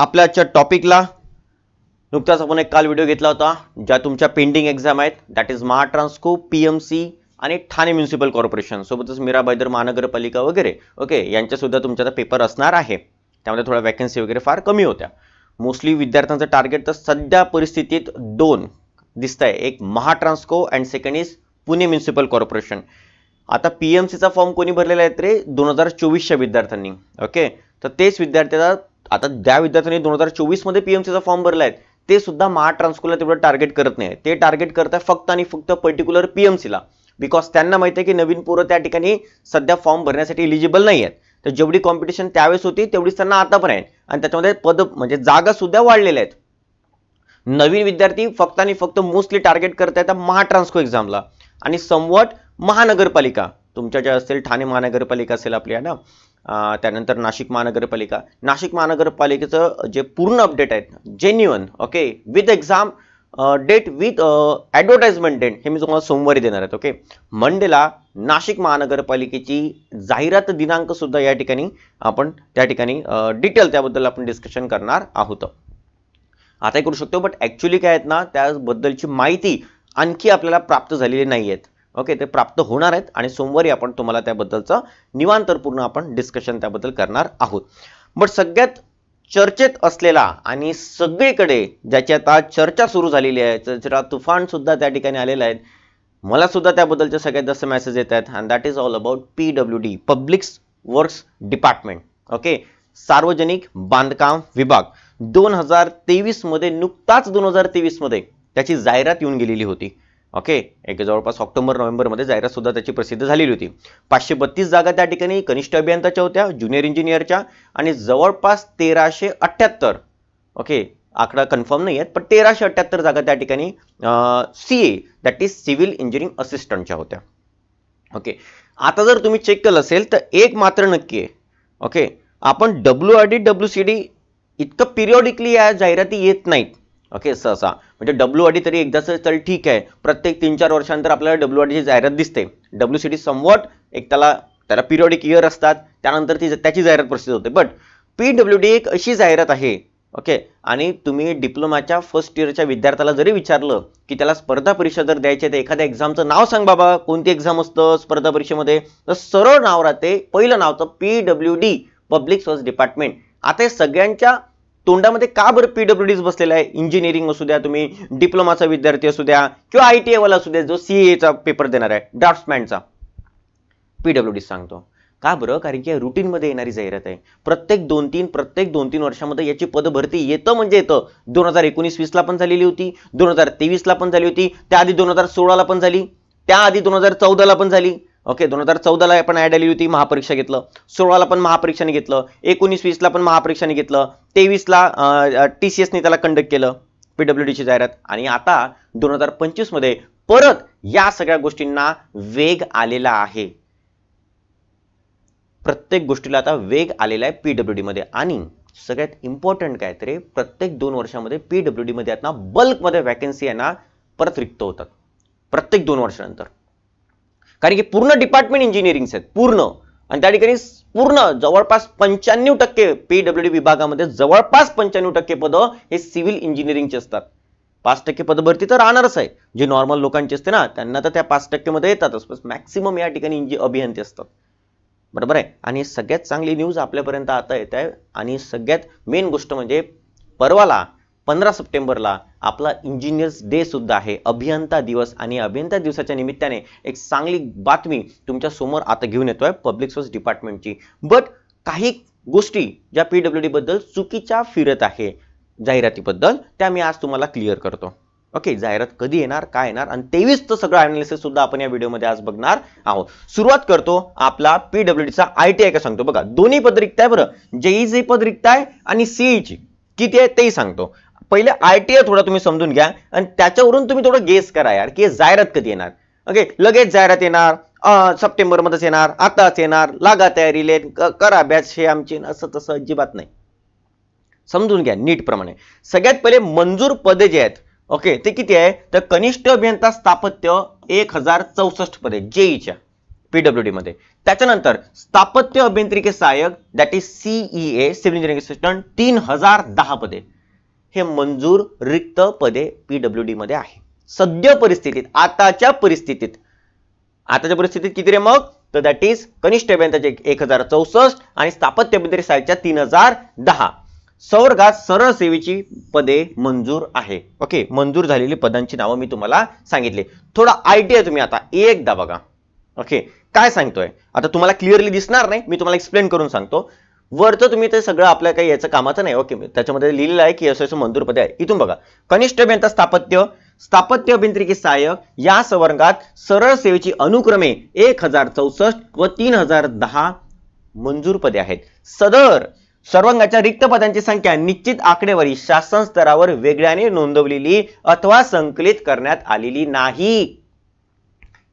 आपल्या आजच्या टॉपिकला. नुकताच आपण एक काल व्हिडिओ घेतला होता ज्या तुमच्या पेंडिंग एक्झाम आहेत. That is Mahatransco P M C आणि ठाणे म्युन्सिपल कॉर्पोरेशन सोबतच मीरा बैदर महानगरपालिका वगैरे. ओके यांच्यासुद्धा तुमचा पेपर असणार आहे. त्यामध्ये थोड्या वॅकन्सी वगैरे फार कमी होत्या. मोस्टली विद्यार्थ्यांचं टार्गेट तर सध्या परिस्थितीत दोन दिसत आहे एक Mahatransco and second is Pune municipal corporation आता पी एम सीचा फॉर्म कोणी भरलेला आहे रे दोन हजार चोवीसच्या विद्यार्थ्यांनी. ओके तर तेच विद्यार्थ्याला आता ज्या विद्यार्थ्यांनी दोन हजार चोवीसमध्ये पी एम सीचा फॉर्म भरला आहे ते सुद्धा महाट्रान्सकोला तेवढं टार्गेट करत नाही ते टार्गेट करत आहे फक्त आणि फक्त पर्टिक्युलर पी एम सीला बिकॉज त्यांना माहिती आहे की नवीन पोरं त्या ठिकाणी सध्या फॉर्म भरण्यासाठी इलिजिबल नाही आहेत. तर जेवढी कॉम्पिटिशन त्यावेळेस होती तेवढीच त्यांना आता पण आहे आणि त्याच्यामध्ये पद म्हणजे जागा सुद्धा वाढलेल्या आहेत. नवीन विद्यार्थी फक्त आणि फक्त मोस्टली टार्गेट करत आहेत महाट्रान्सको एक्झामला आणि समवट महानगरपालिका तुमच्या ज्या असतील ठाणे महानगरपालिका असेल आपली आहे ना? त्यानंतर नाशिक महानगरपालिका. नाशिक महानगरपालिकेचं जे पूर्ण अपडेट आहेत genuine okay with exam date with advertisement date हे मी तुम्हाला सोमवारी देणार आहेत ओके मंडेला नाशिक महानगरपालिकेची जाहिरात दिनांक सुद्धा या ठिकाणी आपण त्या ठिकाणी डिटेल त्याबद्दल आपण डिस्कशन करणार आहोत. आता करू शकतो बट ॲक्च्युली काय आहेत ना त्याबद्दलची माहिती आणखी आपल्याला प्राप्त झालेली नाही आहेत ओके ते प्राप्त होणार आहेत आणि सोमवारी आपण तुम्हाला त्याबद्दलचं निवांतरपूर्ण आपण डिस्कशन त्याबद्दल करणार आहोत. बट सगळ्यात चर्चेत असलेला आणि सगळीकडे ज्याची आता चर्चा सुरू झालेली आहे चर्चा तुफान सुद्धा त्या ठिकाणी आलेला आहे. मला सुद्धा त्याबद्दलचे सगळ्यात जास्त मेसेज येत आहेत and that is all about P W D public works department okay सार्वजनिक बांधकाम विभाग. दोन हजार तेवीसमध्ये नुकताच दोन हजार तेवीसमध्ये त्याची जाहिरात येऊन गेलेली होती. ओके? एक जवळपास ऑक्टोबर नोव्हेंबरमध्ये जाहिरातसुद्धा त्याची प्रसिद्ध झालेली होती. पाचशे बत्तीस जागा त्या ठिकाणी कनिष्ठ अभियंताच्या होत्या ज्युनियर इंजिनियरच्या आणि जवळपास तेराशे अठ्ठ्याहत्तर. ओके? आकडा कन्फर्म नाही आहेत पण तेराशे अठ्ठ्याहत्तर जागा त्या ठिकाणी C A that is civil engineering असिस्टंटच्या होत्या. ओके? आता जर तुम्ही चेक केलं असेल तर एक मात्र नक्की आहे. ओके? आपण W R D W C D इतकं पिरियॉडिकली या जाहिराती येत नाहीत. ओके सहसा. म्हणजे डब्ल्यू आर डी तरी एकदाच तर ठीक आहे. प्रत्येक तीन चार वर्षानंतर आपल्याला डब्ल्यू आर डीची जाहिरात दिसते. डब्ल्यू सी डी समवॉट एक त्याला त्याला पिरियॉडिक इयर असतात. त्यानंतर ती त्याची जाहिरात प्रसिद्ध होते. बट पी डब्ल्यू डी एक अशी जाहिरात आहे. ओके? आणि तुम्ही डिप्लोमाच्या फर्स्ट इयरच्या विद्यार्थ्याला जरी विचारलं की त्याला स्पर्धा परीक्षा जर द्यायची आहे तर एखाद्या एक्झामचं नाव सांग बाबा. कोणती एक्झाम असतं स्पर्धा परीक्षेमध्ये? तर सरळ नाव राहते. पहिलं नाव तर P W D public service department आता हे सगळ्यांच्या तोंडामध्ये का बरं पी डीज बसलेला आहे? इंजिनिअरिंग असू द्या तुम्ही डिप्लोमाचा विद्यार्थी असू द्या किंवा आय टी एवाला असू द्या जो सी एचा पेपर देणार आहे ड्राफ्टमॅनचा पी सांगतो. का बरं? कारण की रुटीनमध्ये येणारी जाहिरात आहे. प्रत्येक दोन तीन प्रत्येक दोन तीन वर्षामध्ये याची पदभरती येतं म्हणजे येतं. दोन हजार एकोणीस वीसला पण झालेली होती दोन हजार तेवीसला पण झाली होती त्याआधी दोन हजार सोळाला पण झाली त्याआधी दोन हजार चौदाला पण झाली. ओके दोन हजार चौदाला पण ॲड आली होती महापरीक्षा घेतलं. सोळाला पण महापरीक्षाने घेतलं. एकोणीस वीसला पण महापरीक्षाने घेतलं. तेवीसला टी सी एसने त्याला कंडक्ट केलं पी डब्ल्यू डीची जाहिरात. आणि आता दोन हजार पंचवीसमध्ये परत या सगळ्या गोष्टींना वेग आलेला आहे. प्रत्येक गोष्टीला आता वेग आलेला आहे पी डब्ल्यू मध्ये. आणि सगळ्यात इम्पॉर्टंट काय तरी प्रत्येक दोन वर्षामध्ये पी डब्ल्यू मध्ये आता बल्कमध्ये वॅकन्सी यांना परत रिक्त होतात. प्रत्येक दोन वर्षानंतर. कारण की पूर्ण डिपार्टमेंट इंजिनिअरिंगचे आहेत पूर्ण. आणि त्या ठिकाणी पूर्ण जवळपास पंच्याण्णव टक्के पी डब्ल्यू डी विभागामध्ये जवळपास पंच्याण्णव टक्के पदं हे सिव्हिल इंजिनिअरिंगचे असतात. पाच टक्के पदभरती तर राहणारच आहे. जे नॉर्मल लोकांची असते ना त्यांना तर त्या पाच टक्केमध्ये येतातच पण मॅक्सिमम या ठिकाणी इंजि अभियंते असतात. बरोबर आहे? आणि सगळ्यात चांगली न्यूज आपल्यापर्यंत आता येत आहे. आणि सगळ्यात मेन गोष्ट म्हणजे परवाला पंधरा सप्टेंबरला आपला इंजिनियर्स डे सुद्धा आहे. अभियंता दिवस आणि अभियंता दिवसाच्या निमित्ताने एक चांगली बातमी तुमच्यासमोर आता घेऊन येतोय पब्लिक सर्व्हिस डिपार्टमेंटची. बट काही गोष्टी ज्या पी डब्ल्यू डी बद्दल चुकीच्या फिरत आहे जाहिरातीबद्दल त्या मी आज तुम्हाला क्लिअर करतो. ओके जाहिरात कधी येणार काय येणार आणि तेवीसचं सगळं अनालिसिस सुद्धा आपण या व्हिडिओमध्ये आज बघणार आहोत. सुरुवात करतो आपला पीडब्ल्यूडीचा आय टी आय का सांगतो. बघा दोन्ही पद रिक्त आहे बरं. जेईची पद रिक्त आहे आणि सीईची किती आहे तेही सांगतो. पहिले आय टी आय थोडं तुम्ही समजून घ्या आणि त्याच्यावरून तुम्ही थोडं गेस करा यार की जाहिरात कधी येणार? ओके लगेच जाहिरात येणार सप्टेंबरमध्येच येणार आताच येणार लागा तयारीले करा बॅच हे आमची असं तसं अजिबात नाही. समजून घ्या नीट प्रमाणे सगळ्यात पहिले मंजूर पदे जे आहेत ओके ते किती आहे? तर कनिष्ठ अभियंता स्थापत्य एक हजार चौसष्ट पदे जेईच्या पीडब्ल्यू डी मध्ये. त्याच्यानंतर स्थापत्य अभियांत्रिकी सहाय्यक that is C E civil engineering assistant तीन हजार दहा पदे. हे मंजूर रिक्त पदे पीडब्ल्यू डी मध्ये आहे. सद्य परिस्थितीत आताच्या परिस्थितीत आताच्या परिस्थितीत किती रे मग? तर दॅट इज कनिष्ठ अभियंताचे एक हजार चौसष्ट आणि स्थापत्य अभियंत्री साहेबच्या तीन हजार दहा. संवर्गात सरळ सेवेची पदे मंजूर आहे. ओके मंजूर झालेली पदांची नावं मी तुम्हाला सांगितली. थोडा आयडिया तुम्ही आता. एकदा बघा. ओके काय सांगतोय? आता तुम्हाला क्लिअरली दिसणार नाही. मी तुम्हाला एक्सप्लेन करून सांगतो. वरचं तुम्ही ते सगळं आपल्या काही याचं कामाचं नाही ओके. त्याच्यामध्ये लिहिलेलं आहे की असं असं मंजूर पदे आहे. इथून बघा. कनिष्ठ अभियंता स्थापत्य स्थापत्य अभियांत्रिकी सहाय्यक या संवर्गात सरळ सेवेची अनुक्रमे एक हजार चौसष्ट व तीन हजार दहा मंजूर पदे आहेत. सदर सर्वांगाच्या रिक्त पदांची संख्या निश्चित आकडेवारी शासन स्तरावर वेगळ्याने नोंदवलेली अथवा संकलित करण्यात आलेली नाही.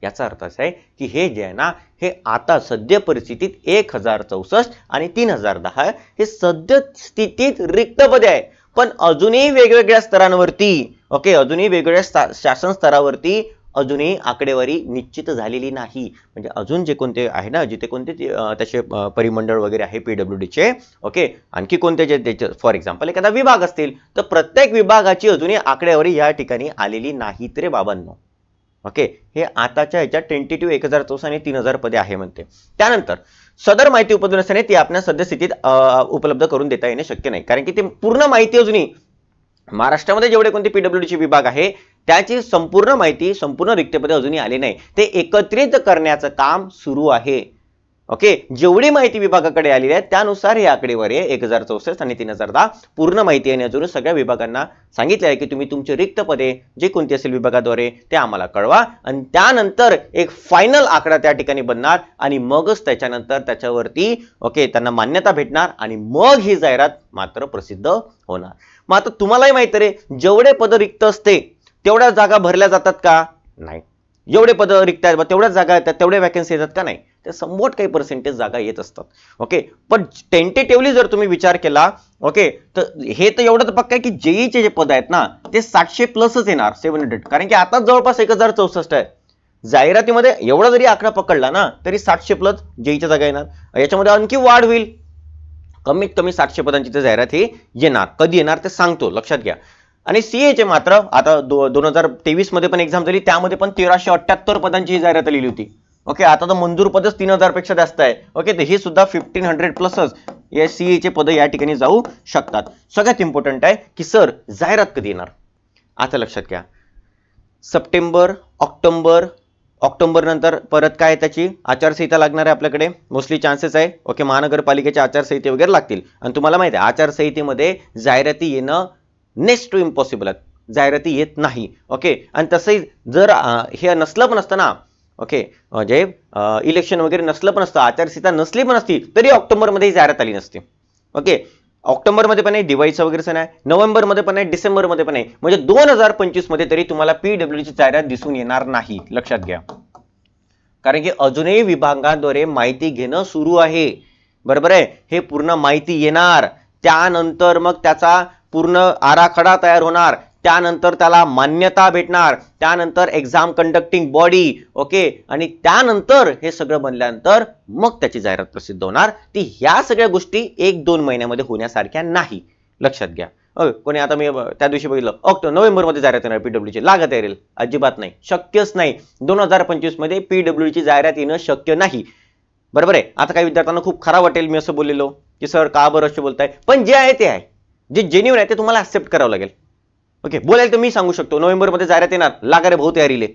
याचा अर्थ असा आहे की हे जे आहे ना हे आता सद्य परिस्थितीत एक हजार चौसष्ट आणि तीन हजार दहा हे सद्य स्थितीत रिक्त पदे आहे. पण अजूनही वेगवेगळ्या स्तरांवरती ओके अजूनही वेगवेगळ्या शासन स्तरावरती अजूनही आकडेवारी निश्चित झालेली नाही. म्हणजे अजून जे कोणते आहे ना जिथे कोणते ते, त्याचे परिमंडळ वगैरे आहे पीडब्ल्यू डीचे ओके आणखी कोणते जे त्याचे फॉर एक्झाम्पल एखादा विभाग असतील तर प्रत्येक विभागाची अजूनही आकडेवारी या ठिकाणी आलेली नाही रे बाबांनो. ओके? हे आताच्या ह्याच्यात टेंटेटिव्ह एक हजार चौस आणि तीन हजार पदे आहे म्हणते. त्यानंतर सदर माहिती उपलब्ध नसल्याने ती आपल्या सद्यस्थितीत उपलब्ध करून देता येणे शक्य नाही. कारण की ते पूर्ण माहिती अजूनही महाराष्ट्रामध्ये जेवढे कोणते पीडब्ल्यूडीचे विभाग आहे त्याची संपूर्ण माहिती संपूर्ण रिक्तपदे अजूनही आली नाही. ते एकत्रित करण्याचं काम सुरू आहे. ओके जेवढी माहिती विभागाकडे आलेली आहे त्यानुसार ही आकडेवारी आहे एक हजार चौसष्ट आणि तीन हजार दहा. पूर्ण माहिती आणि अजून सगळ्या विभागांना सांगितले आहे की तुम्ही तुमचे रिक्त पदे जे कोणती असेल विभागाद्वारे ते आम्हाला कळवा. आणि त्यानंतर एक फायनल आकडा त्या ठिकाणी बनणार आणि मगच त्याच्यानंतर त्याच्यावरती ओके त्यांना मान्यता भेटणार आणि मग ही जाहिरात मात्र प्रसिद्ध होणार. मग आता तुम्हालाही माहीत रे जेवढे पद रिक्त असते तेवढ्या जागा भरल्या जातात का? नाही. जेवढे पद रिक्त आहेत तेवढ्याच जागा येतात तेवढ्या वॅकन्सी येतात का? नाही. त्या समवट काही पर्सेंटेज जागा येत असतात. ओके पण टेंटेटिव्हली जर तुम्ही विचार केला ओके तर हे तर एवढं तर पक्का आहे की जेईचे जे पद आहेत ना ते सातशे प्लसच येणार सेव्हन हंड्रेड कारण की आता जवळपास एक हजार चौसष्ट आहे. जाहिरातीमध्ये एवढा जरी आकडा पकडला ना तरी सातशे प्लस जेईच्या जागा येणार. याच्यामध्ये आणखी वाढ होईल. कमीत कमी सातशे पदांची ते जाहिरात ही येणार. कधी येणार ते सांगतो लक्षात घ्या. आणि CA चे मात्र आता दो दोन हजार तेवीसमध्ये पण एक्झाम झाली त्यामध्ये पण तेराशे अठ्ठ्याहत्तर पदांची ही जाहिरात लिहिली होती. ओके आता तर मंजूर पदच तीन हजारपेक्षा जास्त आहे. ओके तर हे सुद्धा फिफ्टीन हंड्रेड प्लसच या CA चे पद या ठिकाणी जाऊ शकतात. सगळ्यात इम्पॉर्टंट आहे की सर जाहिरात कधी येणार? आता लक्षात घ्या. सप्टेंबर ऑक्टोंबर ऑक्टोबर नंतर परत काय आहे त्याची? आचारसंहिता लागणार आहे आपल्याकडे. मोस्टली चान्सेस आहे. ओके महानगरपालिकेच्या आचारसंहिते वगैरे लागतील. आणि तुम्हाला माहिती आहे आचारसंहितेमध्ये जाहिराती येणं नेक्स्ट टू इम्पॉसिबल आहे. जाहिराती येत नाही. ओके आणि तसंही जर हे नसलं पण असतं ना ओके म्हणजे इलेक्शन वगैरे नसलं पण असतं आचारसंहिता नसली पण असती तरी ऑक्टोबरमध्ये ही जाहिरात आली नसती. ओके ऑक्टोबरमध्ये पण आहे दिवाळीचा वगैरे सण आहे नोव्हेंबरमध्ये पण आहे डिसेंबरमध्ये पण आहे. म्हणजे दोन हजार पंचवीसमध्ये तरी तुम्हाला पीडब्ल्यूची जाहिरात दिसून येणार नाही. लक्षात घ्या. कारण की अजूनही विभागाद्वारे माहिती घेणं सुरू आहे. बरोबर आहे? हे पूर्ण माहिती येणार. त्यानंतर मग त्याचा पूर्ण आराखडा तयार होणार. त्यानंतर त्याला मान्यता भेटणार. त्यानंतर एक्झाम कंडक्टिंग बॉडी ओके आणि त्यानंतर हे सगळं बनल्यानंतर मग त्याची जाहिरात प्रसिद्ध होणार. ती ह्या सगळ्या गोष्टी एक दोन महिन्यामध्ये होण्यासारख्या नाही. लक्षात घ्या. कोणी आता मी त्या दिवशी बघितलं. ऑक्टो नोव्हेंबरमध्ये जाहिरात येणार पीडब्ल्यूची लागत येईल अजिबात नाही. शक्यच नाही. दोन हजार पंचवीसमध्ये पीडब्ल्यूची जाहिरात येणं शक्य नाही. बरोबर आहे? आता काही विद्यार्थ्यांना खूप खरा वाटेल मी असं बोललेलो. की सर का बरं असे बोलताय? पण जे आहे ते आहे. जे जेन्युन आहे ते तुम्हाला ॲक्सेप्ट करावं लागेल. ओके बोलायला तर मी सांगू शकतो. नोव्हेंबरमध्ये जाहिरात येणार. लागा रे भाऊ तयारीले.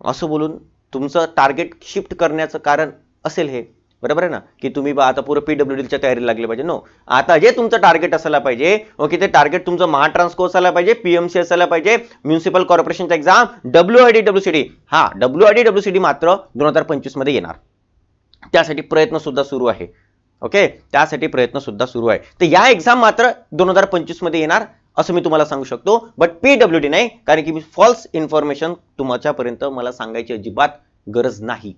असं बोलून तुमचं टार्गेट शिफ्ट करण्याचं कारण असेल हे. बरोबर आहे ना? की तुम्ही बा आता पुरं पीडब्ल्यूडीच्या तयारी लागले पाहिजे. नो आता जे तुमचं टार्गेट असायला पाहिजे. ओके ते टार्गेट तुमचं महाट्रान्सको असायला पाहिजे पीएमसी असायला पाहिजे municipal कॉर्पोरेशनचा exam W I D W C D हा W I D W C D मात्र दोन हजार पंचवीसमध्ये येणार. त्यासाठी प्रयत्न सुद्धा सुरू आहे. ओके त्यासाठी प्रयत्न सुद्धा सुरू आहे. तर या एक्झाम मात्र दोन हजार पंचवीसमध्ये येणार. असं मी तुम्हाला सांगू शकतो. बट पीडब्ल्यू डी नाही कारण की मी फॉल्स इन्फॉर्मेशन तुमच्यापर्यंत मला सांगायची अजिबात गरज नाही.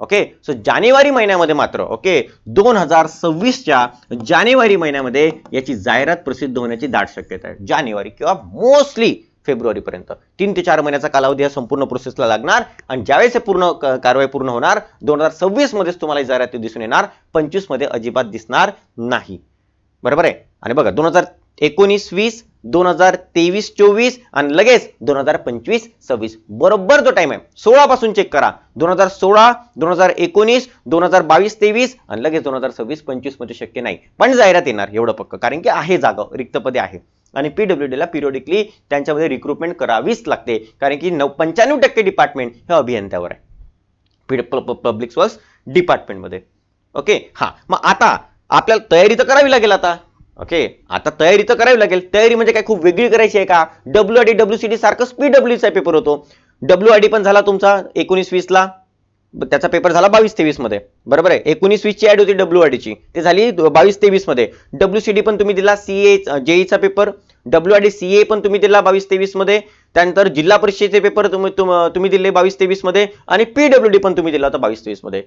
ओके सो जानेवारी महिन्यामध्ये मात्र ओके दोन हजार सव्वीसच्या जानेवारी महिन्यामध्ये याची जाहिरात प्रसिद्ध होण्याची दाट शक्यता आहे. जानेवारी किंवा मोस्टली फेब्रुवारीपर्यंत. तीन ते चार महिन्याचा कालावधी हा संपूर्ण प्रोसेसला लागणार आणि ज्यावेळेस हे पूर्ण कारवाई पूर्ण होणार दोन हजार सव्वीस मध्येच तुम्हाला जाहिराती दिसून येणार. पंचवीसमध्ये अजिबात दिसणार नाही. बरोबर आहे? आणि बघा दोन हजार एकोणीस वीस दोन हजार तेवीस चोवीस आणि लगेच दोन हजार पंचवीस सव्वीस. बरोबर तो टाइम आहे सोळा पासून चेक करा. दोन हजार सोळा दोन हजार एकोणीस दोन हजार बावीस तेवीस आणि लगेच दोन हजार सव्वीस पंचवीसमध्ये शक्य नाही. पण जाहिरात येणार एवढं पक्क. कारण की आहे जागा रिक्तपदे आहे. आणि पीडब्ल्यू ला पिरियडिकली त्यांच्यामध्ये रिक्रुटमेंट करावीच लागते. कारण की नऊ पंच्याण्णव टक्के डिपार्टमेंट हे अभियंत्यावर आहे. पब्लिक वर्क्स डिपार्टमेंटमध्ये ओके हा. मग आता आपल्याला तयारी तर करावी लागेल आता. ओके आता तयारी तर करावी लागेल. तयारी म्हणजे काय? खूप वेगळी करायची आहे का? W I D W C D सारखंच पीडब्ल्यूचा पेपर होतो. डब्ल्यू आय डी पण झाला तुमचा एकोणीस वीस ला. त्याचा पेपर झाला बावीस तेवीसमध्ये. बरोबर आहे? एकोणीस वीस ची ऍड होती डब्ल्यू आय ची. ते झाली बावीस तेवीसमध्ये. डब्ल्यू सी डी पण तुम्ही दिला CA जेईचा paper W I D C A पण तुम्ही दिला बावीस तेवीसमध्ये. त्यानंतर जिल्हा परिषदेचे पेपर तुम्ही तुम्ही दिले बावीस तेवीसमध्ये. आणि पीडब्ल्यू डी पण तुम्ही दिला होता बावीस तेवीसमध्ये.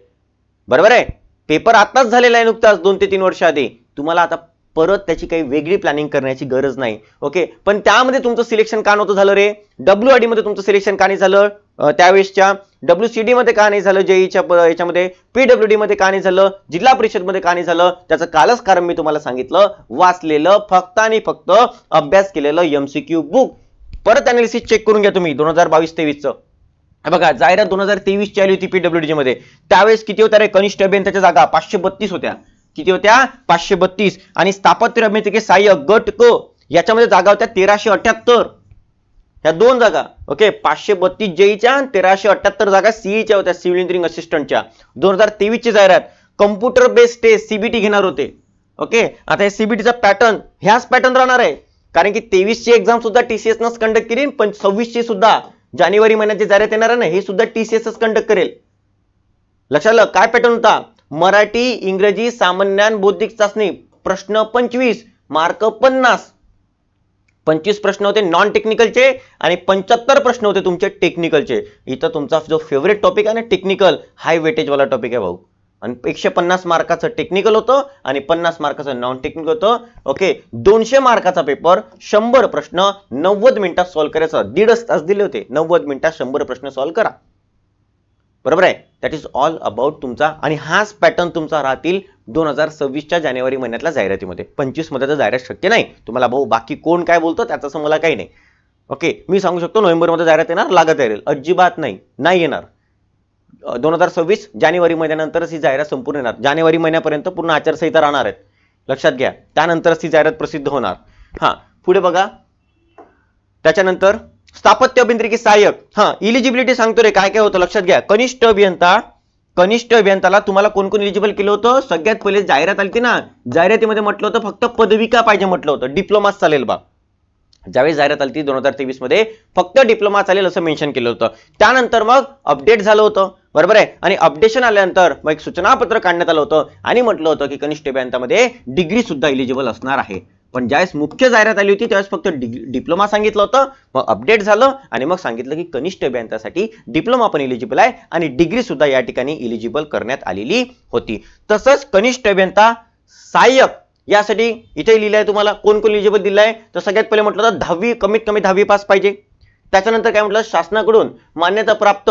बरोबर आहे? पेपर आताच झालेला आहे नुकताच दोन ते तीन वर्ष आधी. तुम्हाला आता परत त्याची काही वेगळी प्लॅनिंग करण्याची गरज नाही. ओके पण त्यामध्ये तुमचं सिलेक्शन का नव्हतं झालं रे? डब्ल्यू आयमध्ये तुमचं सिलेक्शन का नाही झालं? त्यावेळेसच्या डब्ल्यू सी डी मध्ये का नाही झालं? जेईच्या याच्यामध्ये? पीडब्ल्यू डी मध्ये का नाही झालं? जिल्हा परिषदमध्ये का नाही झालं? त्याचं कालच कारण मी तुम्हाला सांगितलं. वाचलेलं फक्त आणि फक्त अभ्यास केलेलं एमसीक्यू बुक परत अनालिसिस चेक करून घ्या तुम्ही दोन हजार बावीस तेवीसचं. बघा जाहिरात दोन हजार तेवीस ची आली होती पीडब्ल्यूडी मध्ये. त्यावेळेस किती होत्या रे? कनिष्ठ अभियंत्याच्या जागा पाचशे बत्तीस होत्या. किती होत्या? पाचशे बत्तीस. आणि स्थापत्य अभियंत्रिके सहाय्य गट क. याच्यामध्ये जागा होत्या तेराशे अठ्याहत्तर. ह्या दोन जागा. ओके? पाचशे बत्तीस जेईच्या आणि तेराशे अठ्याहत्तर जागा सीईच्या होत्या सिव्हिल इंजिनिअरिंग असिस्टंटच्या. दोन हजार तेवीसची जाहिरात. कम्प्युटर बेस्ड टेस्ट सीबीटी घेणार होते. ओके? आता हे सीबीटीचा पॅटर्न ह्याच पॅटर्न राहणार आहे. कारण की तेवीसची एक्झाम सुद्धा टीसीएस नच कंडक्ट केली पण सव्वीसची सुद्धा जानेवारी महिन्यात जे जाहिरात येणार आहे ना हे सुद्धा टीसीएसच कंडक्ट करेल. लक्षात आलं काय पॅटर्न होता? मराठी इंग्रजी सामान्यान बौद्धिक चाचणी प्रश्न पंचवीस मार्क पन्नास. पंचवीस प्रश्न होते नॉन टेक्निकलचे आणि पंच्याहत्तर प्रश्न होते तुमचे टेक्निकलचे इथं तुमचा जो फेवरेट टॉपिक आहे ना टेक्निकल हाय वेटेजवाला टॉपिक आहे भाऊ. आणि एकशे पन्नास मार्काचं टेक्निकल होतं आणि पन्नास मार्काचं नॉन टेक्निकल होतं. ओके दोनशे मार्काचा पेपर शंभर प्रश्न नव्वद मिनिटात सॉल्व्ह करायचा. दीडच तास दिले होते. नव्वद मिनिटात शंभर प्रश्न सॉल्व्ह करा. बरोबर आहे? दॅट इज ऑल अबाउट तुमचा आणि हाच पॅटर्न तुमचा राहतील दोन हजार सव्वीसच्या जानेवारी महिन्यातल्या जाहिरातीमध्ये. पंचवीसमध्ये तर जाहिरात शक्य नाही. तुम्हाला भाऊ बाकी कोण काय बोलतो त्याचं असं मला काही नाही. ओके मी सांगू शकतो नोव्हेंबरमध्ये जाहिरात येणार लागत येईल अजिबात नाही. नाही येणार. दोन हजार सव्वीस जानेवारी महिन्यानंतरच ही जाहिरात संपूर्ण येणार. जानेवारी महिन्यापर्यंत पूर्ण आचारसंहिता राहणार आहेत. लक्षात घ्या. त्यानंतरच ही जाहिरात प्रसिद्ध होणार. हा पुढे बघा. त्याच्यानंतर स्थापत्य अभियांत्रिकी सहाय्यक. हा इलिजिबिलिटी सांगतो रे काय काय होतं लक्षात घ्या. कनिष्ठ अभियंता कनिष्ठ अभियंताला तुम्हाला कोण कोण इलिजिबल केलं होतं? सगळ्यात पहिले जाहिरात आली ना जाहिरातीमध्ये म्हटलं होतं फक्त पदविका पाहिजे म्हटलं होतं. डिप्लोमा चालेल बा. ज्यावेळी जाहिरात आली दोन हजार तेवीसमध्ये फक्त डिप्लोमा चालेल असं मेन्शन केलं होतं. त्यानंतर मग अपडेट झालं होतं. बरोबर आहे? आणि अपडेशन आल्यानंतर मग एक सूचनापत्र काढण्यात आलं होतं. आणि म्हटलं होतं की कनिष्ठ अभियंतामध्ये डिग्री सुद्धा इलिजिबल असणार आहे. पण ज्यावेळेस मुख्य जाहिरात आली होती त्यावेळेस फक्त डिप्लोमा सांगितलं होतं मग अपडेट झालं आणि मग सांगितलं की कनिष्ठ अभियंतासाठी डिप्लोमा पण इलिजिबल आहे आणि डिग्री सुद्धा या ठिकाणी इलिजिबल करण्यात आलेली होती. तसंच कनिष्ठ अभियंता सहाय्यक यासाठी इथे लिहिलंय तुम्हाला कोण कोण इलिजिबल आहे? तर सगळ्यात पहिले म्हटलं तर दहावी कमीत कमी दहावी पास पाहिजे. त्याच्यानंतर काय म्हटलं शासनाकडून मान्यता प्राप्त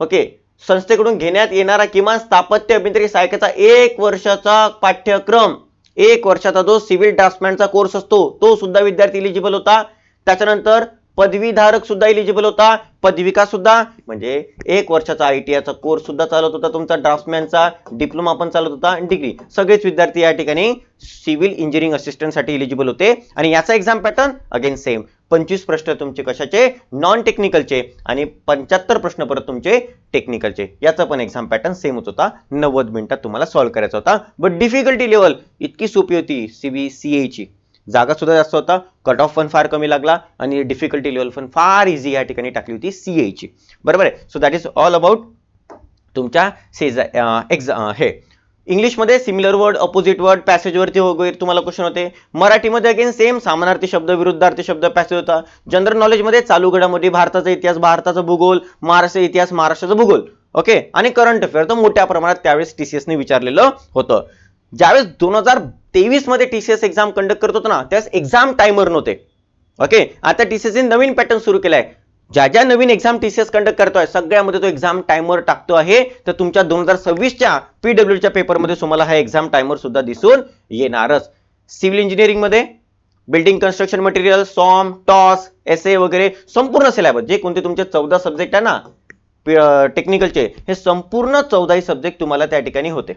ओके संस्थेकडून घेण्यात येणारा किमान स्थापत्य अभियांत्रिकी सहाय्यकाचा एक वर्षाचा पाठ्यक्रम एक वर्षाचा जो सिव्हिल ड्राफ्टमॅनचा कोर्स असतो तो सुद्धा विद्यार्थी इलिजिबल होता. त्याच्यानंतर पदवीधारक सुद्धा इलिजिबल होता पदविका सुद्धा म्हणजे एक वर्षाचा आय टी आयचा कोर्स सुद्धा चालत होता तुमचा ड्राफ्टमॅनचा डिप्लोमा पण चालत होता आणि डिग्री सगळेच विद्यार्थी या ठिकाणी सिव्हिल इंजिनिअरिंग असिस्टंटसाठी इलिजिबल होते. आणि याचा एक्झाम पॅटर्न अगेन सेम पंचवीस प्रश्न तुमचे कशाचे? नॉन टेक्निकलचे आणि पंच्याहत्तर प्रश्न परत तुमचे टेक्निकलचे याचा पण एक्झाम पॅटर्न सेमच होता नव्वद मिनिटात तुम्हाला सॉल्व्ह करायचा होता. बट डिफिकल्टी लेवल इतकी सोपी होती सी बी सीए ची. जागा सुद्धा जास्त होता. कट ऑफ पण फार कमी लागला आणि डिफिकल्टी लेवल पण फार इझी या ठिकाणी टाकली होती सीए ची. बरोबर आहे? So that is all about तुमच्या सेजा एक्झा हे. इंग्लिशमध्ये सिमिलर वर्ड अपोजिट वर्ड पॅसेजवरती वगैरे तुम्हाला क्वेश्चन होते. मराठीमध्ये अगेन सेम सामानार्थी शब्द विरुद्धार्थी शब्द पॅसेज होता. जनरल नॉलेजमध्ये चालू घडामोडी भारताचा इतिहास भारताचा भूगोल महाराष्ट्र इतिहास महाराष्ट्राचा भूगोल. ओके आणि करंट अफेअर तर मोठ्या प्रमाणात त्यावेळेस टी सी एसने विचारलेलं होतं. ज्यावेळेस दोन हजार तेवीसमध्ये टीसीएस एक्झाम कंडक्ट करत होतो ना त्यावेळेस एक्झाम टायमर नव्हते. ओके आता टीसीएसने नवीन पॅटर्न सुरू केलाय. ज्या ज्या नवीन एक्झाम टीसीएस कंडक्ट करतोय सगळ्यामध्ये तो एक्झाम टायमर टाकतो आहे. तर तुमच्या दोन हजार सव्वीसच्या पीडब्ल्यूच्या पेपरमध्ये तुम्हाला हा एक्झाम टायमर सुद्धा दिसून येणारच. सिव्हिल इंजिनिअरिंगमध्ये building construction material सॉम toss S A वगैरे संपूर्ण सिलेबस जे कोणते तुमचे चौदा सब्जेक्ट आहे ना टेक्निकलचे हे संपूर्ण चौदाही सब्जेक्ट तुम्हाला त्या ठिकाणी होते.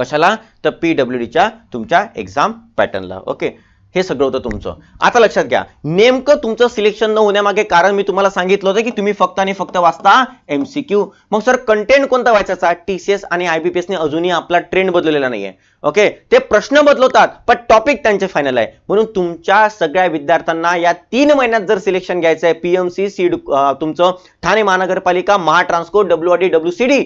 कशाला? तर पी डब्ल्यू डीच्या तुमच्या एक्झाम पॅटर्नला ओके हे सगळं होतं तुमचं. आता लक्षात घ्या. नेमकं तुमचं सिलेक्शन न होण्यामागे कारण मी तुम्हाला सांगितलं होतं की तुम्ही फक्त आणि फक्त वाचता एमसीक्यू मग सर कंटेंट कोणता वाचायचा? टीसीएस आणि आयबीपीएसने अजूनही आपला ट्रेंड बदललेला नाहीये. ओके ते प्रश्न बदलवतात पण टॉपिक त्यांचे फायनल आहे. म्हणून तुमच्या सगळ्या विद्यार्थ्यांना या तीन महिन्यात जर सिलेक्शन घ्यायचं आहे पीएमसी सी तुमचं ठाणे महानगरपालिका Mahatransco W W C D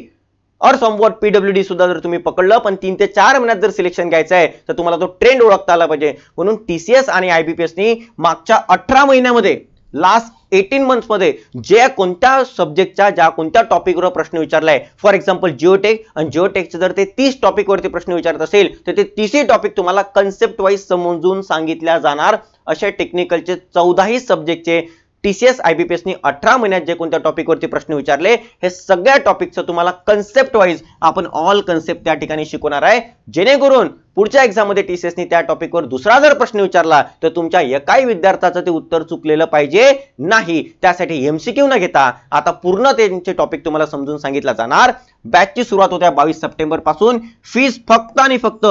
और समवॉट पीडब्ल्यूडी सुद्धा जर तुम्ही पकडलं पण तीन ते चार महिन्यात जर सिलेक्शन घ्यायचं आहे तर तुम्हाला तो ट्रेंड ओळखता आला पाहिजे. म्हणून टीसीएस आणि आयबीपीएसनी मागच्या अठरा महिन्यामध्ये लास्ट एटीन मंथ्समध्ये जे कोणत्या सब्जेक्टच्या ज्या कोणत्या टॉपिकवर प्रश्न विचारलाय फॉर एक्झाम्पल जिओटेक आणि जिओटेकचे जर ते तीस टॉपिकवरती प्रश्न विचारत असेल तर ते तीसही टॉपिक तुम्हाला कन्सेप्ट वाईज समजून सांगितल्या जाणार अशा टेक्निकलचे चौदाही सब्जेक्टचे टीसीएस आयबीपीएसनी अठरा महिन्यात जे कोणत्या टॉपिकवरती प्रश्न विचारले हे सगळ्या टॉपिकचं तुम्हाला कन्सेप्ट वाईज आपण ऑल कन्सेप्ट त्या ठिकाणी शिकवणार आहे. जेणेकरून पुढच्या एक्झाममध्ये टीसीएसनी त्या टॉपिकवर दुसरा जर प्रश्न विचारला तर तुमच्या एकाही विद्यार्थ्याचं ते उत्तर चुकलेलं पाहिजे नाही. त्यासाठी एमसीक्यू न घेता आता पूर्ण त्यांचे टॉपिक तुम्हाला समजून सांगितलं जाणार. बॅचची सुरुवात होत्या बावीस सप्टेंबरपासून फीस फक्त आणि फक्त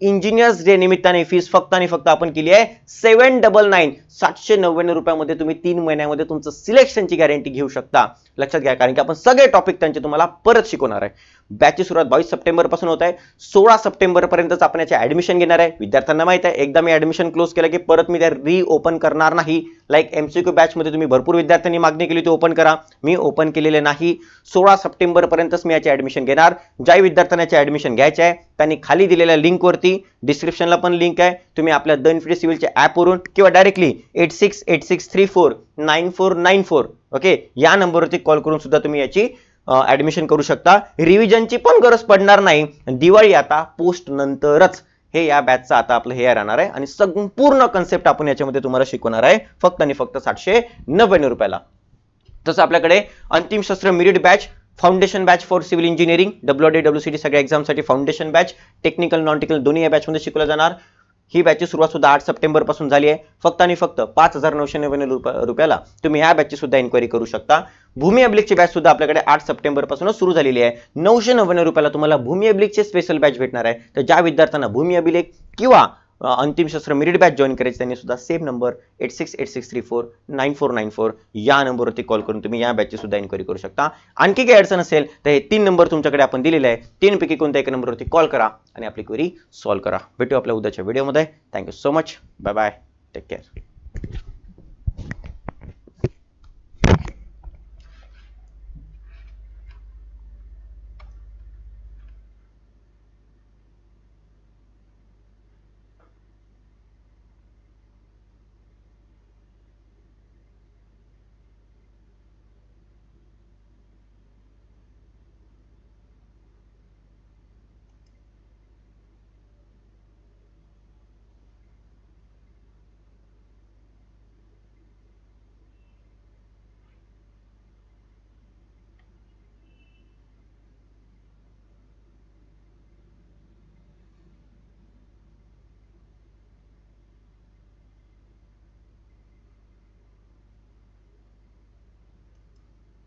इंजिनियर्स डे निमित्ताने फीस फक्त आणि फक्त आपण केली आहे. सेव्हन डबल नाईन सातशे नव्याण्णव रुपयामध्ये तुम्ही तीन महिन्यामध्ये तुमचं सिलेक्शनची गॅरंटी घेऊ शकता. लक्षात घ्या कारण की आपण सगळे टॉपिक त्यांचे तुम्हाला परत शिकवणार आहे. बॅचची सुरुवात बावीस सप्टेंबरपासून होत आहे. सोळा सप्टेंबरपर्यंतच आपण याचे ॲडमिशन घेणार आहे. विद्यार्थ्यांना माहीत आहे एकदा मी ऍडमिशन क्लोज केलं की परत मी त्या री ओपन करणार नाही. लाईक एम सी क्यू बॅचमध्ये तुम्ही भरपूर विद्यार्थ्यांनी मागणी केली ती ओपन करा. मी ओपन केलेले नाही. सोळा सप्टेंबरपर्यंतच मी याचे ऍडमिशन घेणार. ज्या विद्यार्थ्यांना याचे ॲडमिशन घ्यायचे आहे त्यांनी खाली दिलेल्या लिंकवरती डिस्क्रिप्शनला पण लिंक आहे. तुम्ही आपल्या दन फ्री सिव्हिलच्या ॲपवरून किंवा directly eight six eight six three four nine four nine four okay या नंबरवरती कॉल करून सुद्धा तुम्ही याची ऍडमिशन करू शकता. रिव्हिजनची पण गरज पडणार नाही. दिवाळी आता पोस्ट नंतरच. हे या बॅचचं आता आपलं हे राहणार आहे. आणि संपूर्ण कन्सेप्ट आपण याच्यामध्ये तुम्हाला शिकवणार आहे. फक्त आणि फक्त सातशे नव्याण्णव रुपयाला. तसं आपल्याकडे अंतिम शस्त्र merit batch foundation batch for civil engineering W D W C T सगळ्या एक्झामसाठी foundation batch technical non technical दोन्ही या बॅचमध्ये शिकवलं जाणार. ही बॅचची सुरुवात सुद्धा आठ सप्टेंबरपासून झाली आहे. फक्त आणि फक्त पाच हजार नऊशे नव्याण्णव रुपयाला तुम्ही ह्या बॅचची सुद्धा इन्क्वायरी करू शकता. भूमी अब्लिकची बॅच सुद्धा आपल्याकडे आठ सप्टेंबरपासून सुरू झालेली आहे. नऊशे नव्याण्णव रुपयाला तुम्हाला भूमी अब्लिकचे स्पेशल बॅच भेटणार आहे. तर ज्या विद्यार्थ्यांना भूमी अभिलेख किंवा अंतिम शस्त्र मिरिट बॅच जॉईन करायची त्यांनी सुद्धा same number eight six eight six three four nine four nine four या नंबरवरती कॉल करून तुम्ही या बॅचची सुद्धा इन्क्वायरी करू शकता. आणखी काही अडचण असेल तर हे तीन नंबर तुमच्याकडे आपण दिलेले आहे. तीनपैकी कोणत्या एका नंबरवरती कॉल करा आणि आपली क्वेरी सॉल्व्ह करा. भेटू आपल्या उद्याच्या व्हिडिओमध्ये thank you so much bye bye take care